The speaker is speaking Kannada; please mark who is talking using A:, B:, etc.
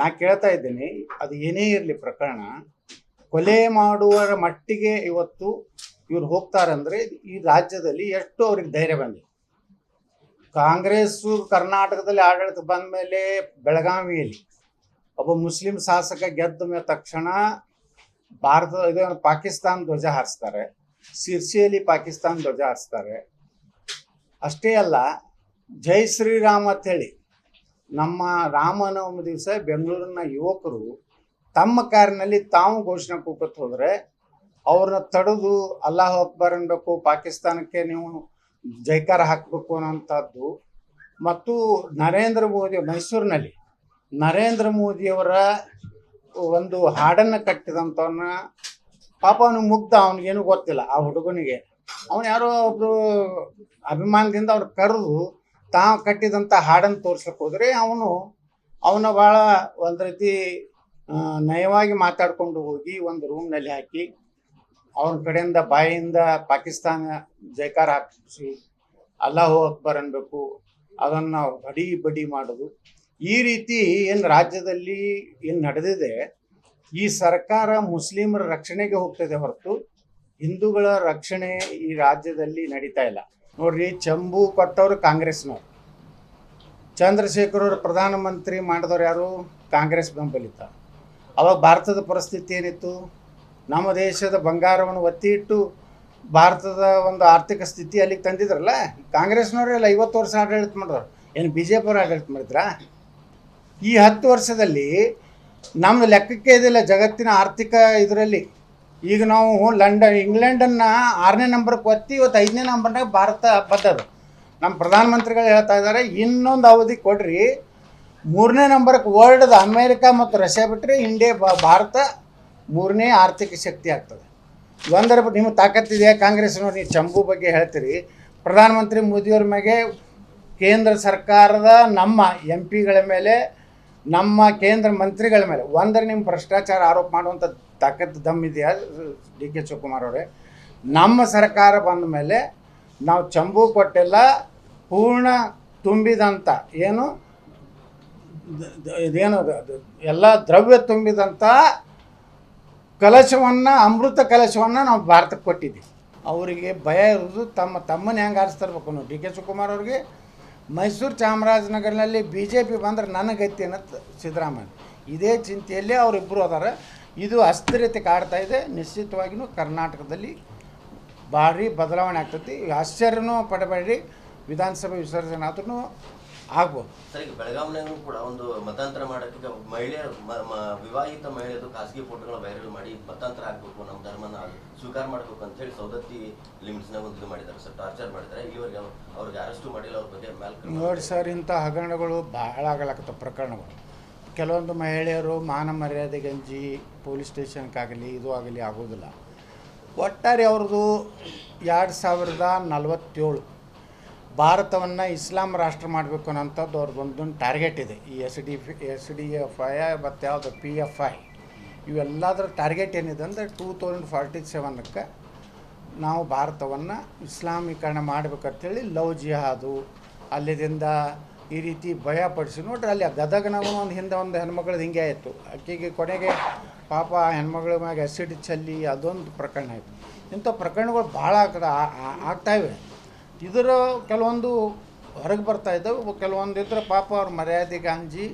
A: ನಾ ಕೇಳ್ತಾ ಇದ್ದೀನಿ, ಅದು ಏನೇ ಇರಲಿ ಪ್ರಕರಣ, ಕೊಲೆ ಮಾಡುವರ ಮಟ್ಟಿಗೆ ಇವತ್ತು ಇವ್ರು ಹೋಗ್ತಾರಂದ್ರೆ ಈ ರಾಜ್ಯದಲ್ಲಿ ಎಷ್ಟು ಅವ್ರಿಗೆ ಧೈರ್ಯ ಬಂದಿದೆ. ಕಾಂಗ್ರೆಸ್ಸು ಕರ್ನಾಟಕದಲ್ಲಿ ಆಡಳಿತ ಬಂದ ಮೇಲೆ ಬೆಳಗಾವಿಯಲ್ಲಿ ಒಬ್ಬ ಮುಸ್ಲಿಂ ಶಾಸಕ ಗೆದ್ದ ತಕ್ಷಣ ಭಾರತ, ಇದು ಪಾಕಿಸ್ತಾನ ಧ್ವಜ ಹಾರಿಸ್ತಾರೆ, ಸಿರ್ಸಿಯಲ್ಲಿ ಪಾಕಿಸ್ತಾನ ಧ್ವಜ ಹಾರಿಸ್ತಾರೆ. ಅಷ್ಟೇ ಅಲ್ಲ, ಜೈ ಶ್ರೀರಾಮ್ ಅಂತೇಳಿ ನಮ್ಮ ರಾಮನವಮಿ ದಿವಸ ಬೆಂಗಳೂರಿನ ಯುವಕರು ತಮ್ಮ ಕಾರಿನಲ್ಲಿ ತಾವು ಘೋಷಣೆ ಕೂಕತ್ ಹೋದ್ರೆ ಅವ್ರನ್ನ ತಡೆದು ಅಲ್ಲಾಹ್ ಅಕ್ಬರ್ ಅನ್ಬೇಕು, ಪಾಕಿಸ್ತಾನಕ್ಕೆ ನೀವು ಜೈಕಾರ ಹಾಕಬೇಕು ಅನ್ನೋಂಥದ್ದು ಮತ್ತು ನರೇಂದ್ರ ಮೋದಿ, ಮೈಸೂರಿನಲ್ಲಿ ನರೇಂದ್ರ ಮೋದಿಯವರ ಒಂದು ಹಾಡನ್ನು ಕಟ್ಟಿದಂಥವನ್ನ ಪಾಪ ಅವನು ಮುಗ್ಧ, ಅವನಿಗೇನು ಗೊತ್ತಿಲ್ಲ ಆ ಹುಡುಗನಿಗೆ. ಅವನು ಯಾರೋ ಒಬ್ಬರು ಅಭಿಮಾನದಿಂದ ಅವ್ರು ಕರೆದು ತಾವು ಕಟ್ಟಿದಂಥ ಹಾಡನ್ನು ತೋರ್ಸಕ್ಕೆ ಹೋದರೆ ಅವನು, ಅವನ ಭಾಳ ಒಂದು ರೀತಿ ನಯವಾಗಿ ಮಾತಾಡ್ಕೊಂಡು ಹೋಗಿ ಒಂದು ರೂಮ್ನಲ್ಲಿ ಹಾಕಿ, ಅವನ ಕಡೆಯಿಂದ ಬಾಯಿಯಿಂದ ಪಾಕಿಸ್ತಾನ ಜೈಕಾರ ಹಾಕಿಸಿ, ಅಲ್ಲಾಹು ಅಕ್ಬರ್ ಅನ್ಬೇಕು, ಅದನ್ನು ಬಡಿ ಬಡಿ ಮಾಡೋದು. ಈ ರೀತಿ ಏನು ರಾಜ್ಯದಲ್ಲಿ ಏನು ನಡೆದಿದೆ, ಈ ಸರ್ಕಾರ ಮುಸ್ಲಿಮರ ರಕ್ಷಣೆಗೆ ಹೋಗ್ತದೆ ಹೊರತು, ಹಿಂದೂಗಳ ರಕ್ಷಣೆ ಈ ರಾಜ್ಯದಲ್ಲಿ ನಡೀತಾ ಇಲ್ಲ. ನೋಡ್ರಿ, ಚಂಬು ಕೊಟ್ಟವರು ಕಾಂಗ್ರೆಸ್ನವ್ರು ಚಂದ್ರಶೇಖರ್ ಅವರು ಪ್ರಧಾನಮಂತ್ರಿ ಮಾಡಿದವ್ರು ಯಾರು? ಕಾಂಗ್ರೆಸ್ ಬೆಂಬಲಿತ. ಅವಾಗ ಭಾರತದ ಪರಿಸ್ಥಿತಿ ಏನಿತ್ತು? ನಮ್ಮ ದೇಶದ ಬಂಗಾರವನ್ನು ಒತ್ತಿ ಇಟ್ಟು ಭಾರತದ ಒಂದು ಆರ್ಥಿಕ ಸ್ಥಿತಿ ಅಲ್ಲಿಗೆ ತಂದಿದ್ರಲ್ಲ? ಕಾಂಗ್ರೆಸ್ನವರೆಲ್ಲ ಐವತ್ತು ವರ್ಷ ಆಡಳಿತ ಮಾಡಿದ್ರು ಏನು ಬಿ ಜೆ ಪಿ ಅವರು ಆಡಳಿತ ಮಾಡಿದ್ರಾ? ಈ ಹತ್ತು ವರ್ಷದಲ್ಲಿ ನಮ್ಮ ಲೆಕ್ಕಕ್ಕೆ ಇದಿಲ್ಲ ಜಗತ್ತಿನ ಆರ್ಥಿಕ ಇದರಲ್ಲಿ. ಈಗ ನಾವು ಲಂಡನ್, ಇಂಗ್ಲೆಂಡನ್ನು ಆರನೇ ನಂಬರ್ಗೆ ಒತ್ತಿ ಇವತ್ತು ಐದನೇ ನಂಬರ್ನಾಗ ಭಾರತ ಬದ್ದದು. ನಮ್ಮ ಪ್ರಧಾನಮಂತ್ರಿಗಳು ಹೇಳ್ತಾ ಇದ್ದಾರೆ, ಇನ್ನೊಂದು ಅವಧಿ ಕೊಡ್ರಿ. ಮೂರನೇ ನಂಬರ್ಗೆ ವರ್ಲ್ಡ್ ಅಮೇರಿಕಾ ಮತ್ತು ರಷ್ಯಾ ಬಿಟ್ಟರೆ ಇಂಡಿಯಾ ಭಾರತ ಮೂರನೇ ಆರ್ಥಿಕ ಶಕ್ತಿ ಆಗ್ತದೆ. ಒಂದರ ನಿಮ್ಮ ತಾಕತ್ತಿದೆಯಾ ಕಾಂಗ್ರೆಸ್ನವ್ರು ನೀವು ಚಂಬು ಬಗ್ಗೆ ಹೇಳ್ತೀರಿ. ಪ್ರಧಾನಮಂತ್ರಿ ಮೋದಿಯವ್ರ ಮೇಲೆ ಕೇಂದ್ರ ಸರ್ಕಾರದ ನಮ್ಮ ಎಂ ಪಿಗಳ ಮೇಲೆ, ನಮ್ಮ ಕೇಂದ್ರ ಮಂತ್ರಿಗಳ ಮೇಲೆ, ಒಂದರ ನಿಮ್ಮ ಭ್ರಷ್ಟಾಚಾರ ಆರೋಪ ಮಾಡುವಂಥ ತಾಕತ್ತು ದಮ್ ಇದೆಯಾ? ಡಿ ಕೆ ಶಿವಕುಮಾರ್ ಅವರೇ. ನಮ್ಮ ಸರ್ಕಾರ ಬಂದ ಮೇಲೆ ನಾವು ಚಂಬು ಕೊಟ್ಟೆಲ್ಲ ಪೂರ್ಣ ತುಂಬಿದಂಥ ಏನು? ಇದೇನು ಎಲ್ಲ ದ್ರವ್ಯ ತುಂಬಿದಂಥ ಕಲಶವನ್ನು, ಅಮೃತ ಕಲಶವನ್ನು ನಾವು ಭಾರತಕ್ಕೆ ಕೊಟ್ಟಿದ್ದೀವಿ. ಅವರಿಗೆ ಭಯ ಇರೋದು ತಮ್ಮ ತಮ್ಮನ ಹೆಂಗೆ ಆರಿಸ್ತಿರ್ಬೇಕು ಡಿ ಕೆ ಶಿವಕುಮಾರ್ ಅವ್ರಿಗೆ ಮೈಸೂರು ಚಾಮರಾಜನಗರನಲ್ಲಿ ಬಿ ಜೆ ಪಿ ಬಂದ್ರೆ ನನಗೈತಿ ಅನ್ನೋದು ಸಿದ್ದರಾಮಯ್ಯ. ಇದೇ ಚಿಂತೆಯಲ್ಲಿ ಅವರಿಬ್ಬರು ಅದಾರ. ಇದು ಅಸ್ಥಿರತೆ ಕಾಡ್ತಾ ಇದೆ. ನಿಶ್ಚಿತವಾಗಿಯೂ ಕರ್ನಾಟಕದಲ್ಲಿ ಭಾರಿ ಬದಲಾವಣೆ ಆಗ್ತೈತಿ. ಆಶ್ಚರ್ಯನೂ ಪಡಬೇಡಿ. ವಿಧಾನಸಭೆ ವಿಸರ್ಜನೆ ಆದ್ರೂ ಆಗ್ಬೋದು.
B: ಸರ್ ಈಗ ಬೆಳಗಾವಿನಾಗೂ ಕೂಡ ಒಂದು ಮತಾಂತರ ಮಾಡೋಕ್ಕೆ ಮಹಿಳೆಯರು ವಿವಾಹಿತ ಮಹಿಳೆದು ಖಾಸಗಿ ಫೋಟೋಗಳ ವೈರಲ್ ಮಾಡಿ ಮತಾಂತರ ಆಗಬೇಕು ನಮ್ಮ ಧರ್ಮನ ಸ್ವೀಕಾರ ಮಾಡಬೇಕು ಅಂತ ಹೇಳಿ ಸೌದತ್ತಿ ಲಿಮಿಟ್ಸ್ನಾಗ ಒಂದು ಇದು ಮಾಡಿದ್ದಾರೆ ಸರ್ ಟಾರ್ಚರ್ ಮಾಡಿದ್ದಾರೆ. ಇಲ್ಲಿವರೆಗೆ ಅವ್ರು- ಅವ್ರಿಗೆ ಅರೆಸ್ಟು ಮಾಡಿಲ್ಲ ಅವ್ರ ಬಗ್ಗೆ ಮೇಲ್
A: ನೋಡಿ ಸರ್ ಇಂಥ ಹಗರಣಗಳು ಭಾಳ ಆಗಲಕ್ಕ ಪ್ರಕರಣಗಳು. ಕೆಲವೊಂದು ಮಹಿಳೆಯರು ಮಾನ ಮರ್ಯಾದೆ ಗಂಜಿ ಪೊಲೀಸ್ ಸ್ಟೇಷನ್ಗಾಗಲಿ ಇದು ಆಗಲಿ ಆಗೋದಿಲ್ಲ. ಒಟ್ಟಾರೆ ಅವ್ರದ್ದು ಎರಡು ಸಾವಿರದ ನಲವತ್ತೇಳು ಭಾರತವನ್ನು ಇಸ್ಲಾಂ ರಾಷ್ಟ್ರ ಮಾಡಬೇಕು ಅನ್ನೋಂಥದ್ದು ಅವ್ರದ್ದೊಂದು ಟಾರ್ಗೆಟ್ ಇದೆ. ಈ S D S D F I, ಮತ್ತು ಯಾವುದು ಪಿ ಎಫ್ ಐ ಇವೆಲ್ಲದರ ಟಾರ್ಗೆಟ್ ಏನಿದೆ ಅಂದರೆ ಟೂ ತೌಸಂಡ್ ಫಾರ್ಟಿ ಸೆವೆನ್ಕ್ಕೆ ನಾವು ಭಾರತವನ್ನು ಇಸ್ಲಾಮೀಕರಣ ಮಾಡಬೇಕಂತೇಳಿ ಲವ್ ಜಿಹಾದು ಅಲ್ಲಿದಿಂದ ಈ ರೀತಿ ಭಯಪಡಿಸಿ ನೋಡ್ರಿ ಅಲ್ಲಿ ಗದಗನಾಗೂ ಒಂದು ಹಿಂದೆ ಒಂದು ಹೆಣ್ಮಕ್ಳದ್ದು ಹಿಂಗೆ ಆಯಿತು. ಆಕೆಗೆ ಕೊನೆಗೆ ಪಾಪ ಆ ಹೆಣ್ಮಗಳ ಮ್ಯಾಗ ಆ್ಯಸಿಡ್ ಚೆಲ್ಲಿ ಅದೊಂದು ಪ್ರಕರಣ ಆಯಿತು. ಇಂಥ ಪ್ರಕರಣಗಳು ಭಾಳ ಆಗ್ತದೆ ಆಗ್ತಾಯಿವೆ ಇದರ ಕೆಲವೊಂದು ಹೊರಗೆ ಬರ್ತಾ ಇದ್ದಾವೆ. ಕೆಲವೊಂದು ಇದ್ರೆ ಪಾಪ ಅವ್ರ ಮರ್ಯಾದೆ ಗಾಂಜಿ